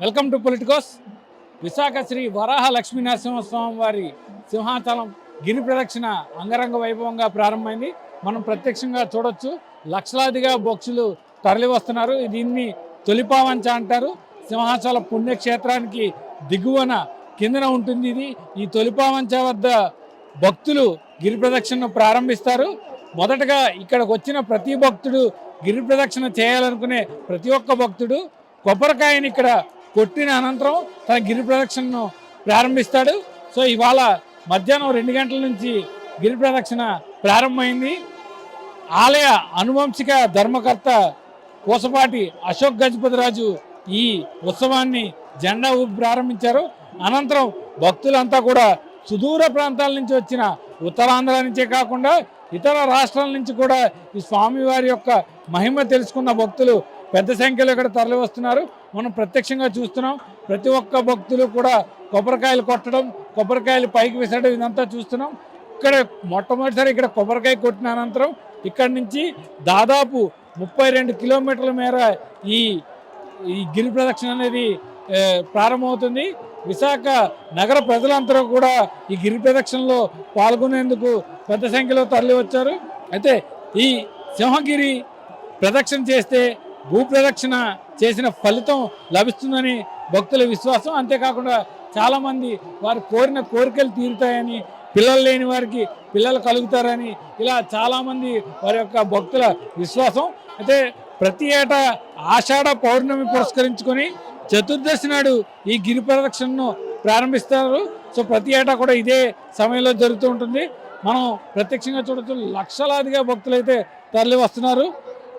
Welcome to Politicos. Visakha Shri Varaha Lakshmi Narasimhaswamy వారి సింహాచలం గిరి ప్రదక్షిణ అంగరంగ వైభవంగా ప్రారంభమైంది. మనం ప్రత్యక్షంగా చూడొచ్చు. లక్షలాదిగా భక్తులు తరలి వస్తున్నారు దీన్ని తొలిపావంచ అంటారు. సింహాచల పుణ్యక్షేత్రానికి దిగువన కిందన ఉంటుంది ఇది. ఈ తొలిపావంచ వద్ద భక్తులు గిరి ప్రదక్షిణను ప్రారంభిస్తారు. మొదటగా ఇక్కడికి వచ్చిన ప్రతి భక్తుడు గిరి ప్రదక్షిణ చేయాలనుకునే ప్రతి ఒక్క భక్తుడు కొబ్బరికాయని ఇక్కడ కొట్టిన అనంతరం తన గిరి ప్రదక్షిణను ప్రారంభిస్తాడు. సో ఇవాళ మధ్యాహ్నం రెండు గంటల నుంచి గిరి ప్రదక్షిణ ప్రారంభమైంది. ఆలయ అనువంశిక ధర్మకర్త కోసపాటి అశోక్ గజపతిరాజు ఈ ఉత్సవాన్ని జెండా ఊపి ప్రారంభించారు. అనంతరం భక్తులంతా కూడా సుదూర ప్రాంతాల నుంచి వచ్చిన ఉత్తరాంధ్ర నుంచే కాకుండా ఇతర రాష్ట్రాల నుంచి కూడా ఈ స్వామివారి యొక్క మహిమ తెలుసుకున్న భక్తులు పెద్ద సంఖ్యలో ఇక్కడ తరలి వస్తున్నారు. మనం ప్రత్యక్షంగా చూస్తున్నాం. ప్రతి ఒక్క భక్తులు కూడా కొబ్బరికాయలు కొట్టడం కొబ్బరికాయలు పైకి విసరడం ఇదంతా చూస్తున్నాం. ఇక్కడ మొట్టమొదటిసారి ఇక్కడ కొబ్బరికాయ కొట్టిన అనంతరం ఇక్కడ నుంచి దాదాపు ముప్పై రెండు కిలోమీటర్ల మేర ఈ ఈ గిరి ప్రదక్షిణ అనేది ప్రారంభమవుతుంది. విశాఖ నగర ప్రజలందరూ కూడా ఈ గిరి ప్రదక్షిణలో పాల్గొనేందుకు పెద్ద సంఖ్యలో తరలి వచ్చారు అయితే ఈ సింహగిరి ప్రదక్షిణ చేస్తే భూ ప్రదక్షిణ చేసిన ఫలితం లభిస్తుందని భక్తుల విశ్వాసం. అంతేకాకుండా చాలామంది వారు కోరిన కోరికలు తీరుతాయని పిల్లలు లేని వారికి పిల్లలు కలుగుతారని ఇలా చాలామంది వారి యొక్క భక్తుల విశ్వాసం. అయితే ప్రతి ఏటా ఆషాఢ పౌర్ణమి పురస్కరించుకొని చతుర్దశి నాడు ఈ గిరి ప్రదక్షిణను ప్రారంభిస్తారు. సో ప్రతి ఏటా కూడా ఇదే సమయంలో జరుగుతూ ఉంటుంది. మనం ప్రత్యక్షంగా చూడొచ్చు లక్షలాదిగా భక్తులు అయితే తరలి వస్తున్నారు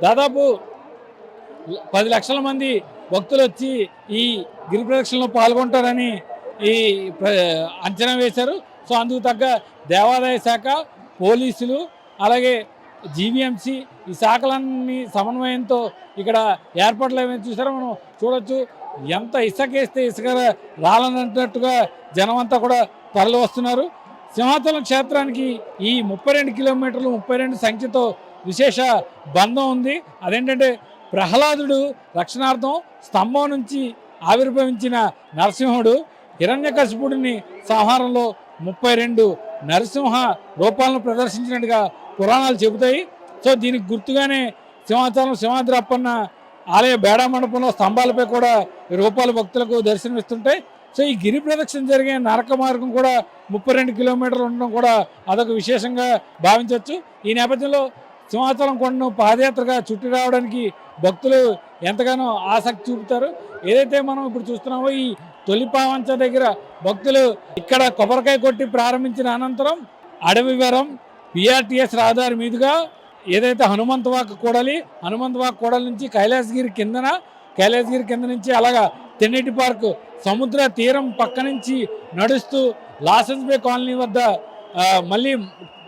దాదాపు పది లక్షల మంది భక్తులు వచ్చి ఈ గిరి ప్రదక్షిణలో పాల్గొంటారని ఈ అంచనా వేశారు. సో అందుకు తగ్గ దేవాదాయ శాఖ పోలీసులు అలాగే జీవీఎంసీ ఈ శాఖలన్నీ సమన్వయంతో ఇక్కడ ఏర్పాట్లు ఏమైనా చూసారో మనం చూడొచ్చు. ఎంత ఇసుకేస్తే ఇసుక రాలనంటున్నట్టుగా జనం అంతా కూడా తరలి వస్తున్నారు. సింహాచలం క్షేత్రానికి ఈ ముప్పై రెండు కిలోమీటర్లు ముప్పై రెండు సంఖ్యతో విశేష బంధం ఉంది. అదేంటంటే ప్రహ్లాదుడు రక్షణార్థం స్తంభం నుంచి ఆవిర్భవించిన నరసింహుడు హిరణ్యకశిపుడిని సంహారంలో ముప్పై రెండు నరసింహ రూపాలను ప్రదర్శించినట్టుగా పురాణాలు చెబుతాయి. సో దీనికి గుర్తుగానే సింహాచలం సింహాద్రి అప్పన్న ఆలయ బేడా మండపంలో స్తంభాలపై కూడా ఈ రూపాల భక్తులకు దర్శనమిస్తుంటాయి. సో ఈ గిరి ప్రదక్షిణ జరిగే నరక మార్గం కూడా ముప్పై రెండు కిలోమీటర్లు ఉండడం కూడా అదొక విశేషంగా భావించవచ్చు. ఈ నేపథ్యంలో సింహాచలం కొండను పాదయాత్రగా చుట్టి రావడానికి భక్తులు ఎంతగానో ఆసక్తి చూపుతారు. ఏదైతే మనం ఇప్పుడు చూస్తున్నామో ఈ తొలి పావంచ దగ్గర భక్తులు ఇక్కడ కొబ్బరికాయ కొట్టి ప్రారంభించిన అనంతరం అడవివరం పిఆర్టీఎస్ రహదారి మీదుగా ఏదైతే హనుమంతవాక్ కూడలి హనుమంతవాక్ కూడలి నుంచి కైలాసగిరి కిందన కైలాసగిరి కింద నుంచి అలాగా తెన్నిటి పార్క్ సముద్ర తీరం పక్క నుంచి నడుస్తూ లాసెన్స్ బే కాలనీ వద్ద మళ్ళీ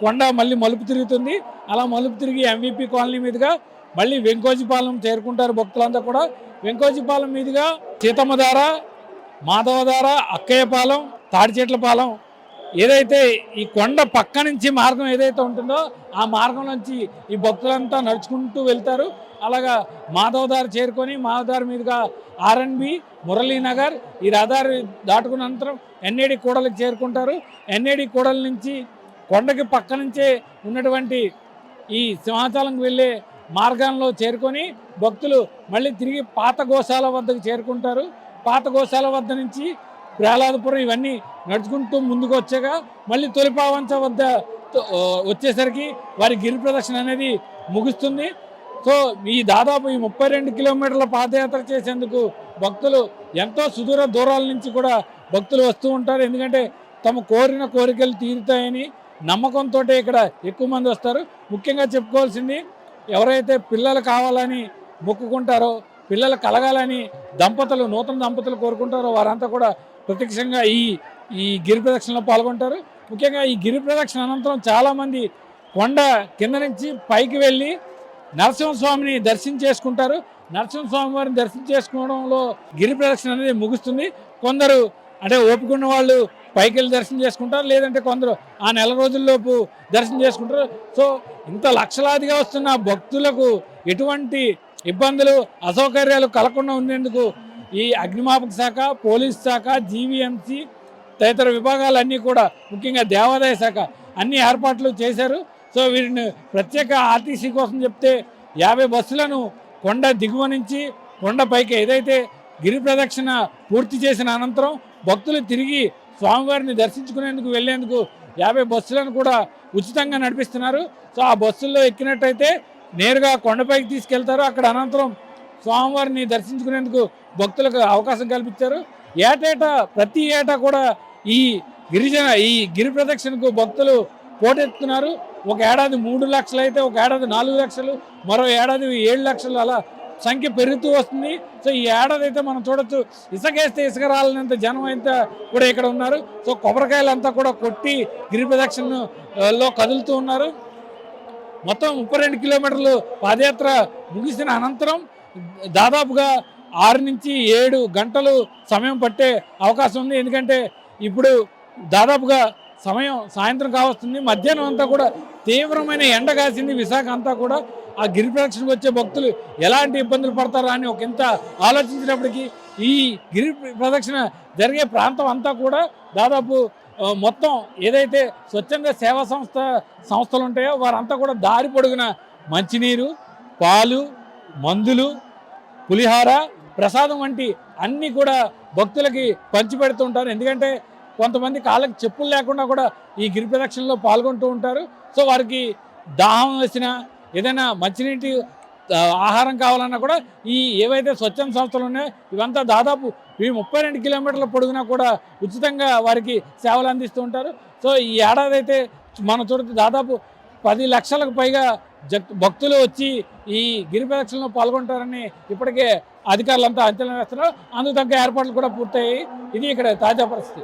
కొండ మళ్ళీ మలుపు తిరుగుతుంది. అలా మలుపు తిరిగి ఎంవిపి కాలనీ మీదుగా మళ్ళీ వెంకోజీపాలెం చేరుకుంటారు భక్తులంతా కూడా. వెంకోజీపాలెం మీదుగా సీతమ్మధార మాధవధార అక్కయ్యపాలెం తాడిచెట్లపాలెం ఏదైతే ఈ కొండ పక్క నుంచి మార్గం ఏదైతే ఉంటుందో ఆ మార్గం నుంచి ఈ భక్తులంతా నడుచుకుంటూ వెళ్తారు. అలాగా మాధవదారి చేరుకొని మాధవదారి మీదుగా ఆర్ఎన్బి మురళీనగర్ ఈ రహదారి దాటుకున్న అనంతరం ఎన్ఏడి కూడలికి చేరుకుంటారు. ఎన్ఏడి కూడల నుంచి కొండకి పక్క నుంచే ఉన్నటువంటి ఈ సింహాచలంకి వెళ్ళే మార్గంలో చేరుకొని భక్తులు మళ్ళీ తిరిగి పాత గోశాల వద్దకు చేరుకుంటారు. పాత గోశాల వద్ద నుంచి ప్రహ్లాదపురం ఇవన్నీ నడుచుకుంటూ ముందుకు వచ్చాక మళ్ళీ తొలిపావంచ వద్ద వచ్చేసరికి వారి గిరి ప్రదక్షిణ అనేది ముగుస్తుంది. సో ఈ దాదాపు ఈ ముప్పై రెండు కిలోమీటర్ల పాదయాత్ర చేసేందుకు భక్తులు ఎంతో సుదూర దూరాల నుంచి కూడా భక్తులు వస్తూ ఉంటారు. ఎందుకంటే తమ కోరిన కోరికలు తీరుతాయని నమ్మకంతో ఇక్కడ ఎక్కువ మంది వస్తారు. ముఖ్యంగా చెప్పుకోవాల్సింది ఎవరైతే పిల్లలు కావాలని మొక్కుకుంటారో పిల్లలు కలగాలని దంపతులు నూతన దంపతులు కోరుకుంటారో వారంతా కూడా ప్రత్యక్షంగా ఈ ఈ గిరి ప్రదక్షిణలో పాల్గొంటారు. ముఖ్యంగా ఈ గిరి ప్రదక్షిణ అనంతరం చాలామంది కొండ కింద నుంచి పైకి వెళ్ళి నరసింహస్వామిని దర్శనం చేసుకుంటారు. నరసింహస్వామి వారిని దర్శనం చేసుకోవడంలో గిరి ప్రదక్షిణ అనేది ముగుస్తుంది. కొందరు అంటే ఒప్పుకున్న వాళ్ళు పైకి వెళ్ళి దర్శనం చేసుకుంటారు. లేదంటే కొందరు ఆ నెల రోజుల్లోపు దర్శనం చేసుకుంటారు. సో ఇంత లక్షలాదిగా వస్తున్న భక్తులకు ఎటువంటి ఇబ్బందులు అసౌకర్యాలు కలగకుండా ఉండేందుకు ఈ అగ్నిమాపక శాఖ పోలీస్ శాఖ జీవీఎంసీ తదితర విభాగాలన్నీ కూడా ముఖ్యంగా దేవాదాయ శాఖ అన్ని ఏర్పాట్లు చేశారు. సో వీరిని ప్రత్యేక ఆర్టీసీ కోసం చెప్తే యాభై బస్సులను కొండ దిగువ నుంచి కొండ పైకి ఏదైతే గిరి ప్రదక్షిణ పూర్తి చేసిన అనంతరం భక్తులు తిరిగి స్వామివారిని దర్శించుకునేందుకు వెళ్ళేందుకు యాభై బస్సులను కూడా ఉచితంగా నడిపిస్తున్నారు. సో ఆ బస్సుల్లో ఎక్కినట్టయితే నేరుగా కొండపైకి తీసుకెళ్తారు. అక్కడ అనంతరం స్వామివారిని దర్శించుకునేందుకు భక్తులకు అవకాశం కల్పించారు. ఏటేటా ప్రతి ఏటా కూడా ఈ గిరిజన ఈ గిరి ప్రదక్షిణకు భక్తులు పోటెత్తున్నారు ఒక ఏడాది మూడు లక్షలు అయితే ఒక ఏడాది నాలుగు లక్షలు మరో ఏడాది ఏడు లక్షలు అలా సంఖ్య పెరుగుతూ వస్తుంది. సో ఈ ఏడాది అయితే మనం చూడొచ్చు ఇసుకేస్తే ఇసుక రాలనంత జనం అయితే కూడా ఇక్కడ ఉన్నారు. సో కొబ్బరికాయలు అంతా కూడా కొట్టి గిరి లో కదులుతూ ఉన్నారు. మొత్తం ముప్పై రెండు కిలోమీటర్లు పాదయాత్ర ముగిసిన అనంతరం దాదాపుగా ఆరు నుంచి ఏడు గంటలు సమయం పట్టే అవకాశం ఉంది. ఎందుకంటే ఇప్పుడు దాదాపుగా సమయం సాయంత్రం కావస్తుంది. మధ్యాహ్నం అంతా కూడా తీవ్రమైన ఎండ కాసింది. విశాఖ అంతా కూడా ఆ గిరి ప్రదక్షిణకు వచ్చే భక్తులు ఎలాంటి ఇబ్బందులు పడతారా అని ఒక ఇంత ఆలోచించినప్పటికీ ఈ గిరి ప్రదక్షిణ జరిగే ప్రాంతం అంతా కూడా దాదాపు మొత్తం ఏదైతే స్వచ్ఛంద సేవా సంస్థ సంస్థలు ఉంటాయో వారంతా కూడా దారి పొడుగున మంచినీరు పాలు మందులు పులిహార ప్రసాదం వంటి అన్నీ కూడా భక్తులకి పంచిపెడుతూ ఉంటారు. ఎందుకంటే కొంతమంది కాళ్ళకి చెప్పులు లేకుండా కూడా ఈ గిరి ప్రదక్షిణలో పాల్గొంటూ ఉంటారు. సో వారికి దాహం వేసినా ఏదైనా మంచినీటి ఆహారం కావాలన్నా కూడా ఈ ఏవైతే స్వచ్ఛంద సంస్థలు ఉన్నాయో ఇవంతా దాదాపు ఈ ముప్పై రెండు కిలోమీటర్ల పొడుగునా కూడా ఉచితంగా వారికి సేవలు అందిస్తూ ఉంటారు. సో ఈ ఏడాది అయితే మన చూడొచ్చు దాదాపు పది లక్షలకు పైగా జక్ భక్తులు వచ్చి ఈ గిరి ప్రదక్షిణలో పాల్గొంటారని ఇప్పటికే అధికారులంతా అంచనా వేస్తున్నారు. అందుకు తగ్గ ఏర్పాట్లు కూడా పూర్తయ్యాయి. ఇది ఇక్కడ తాజా పరిస్థితి.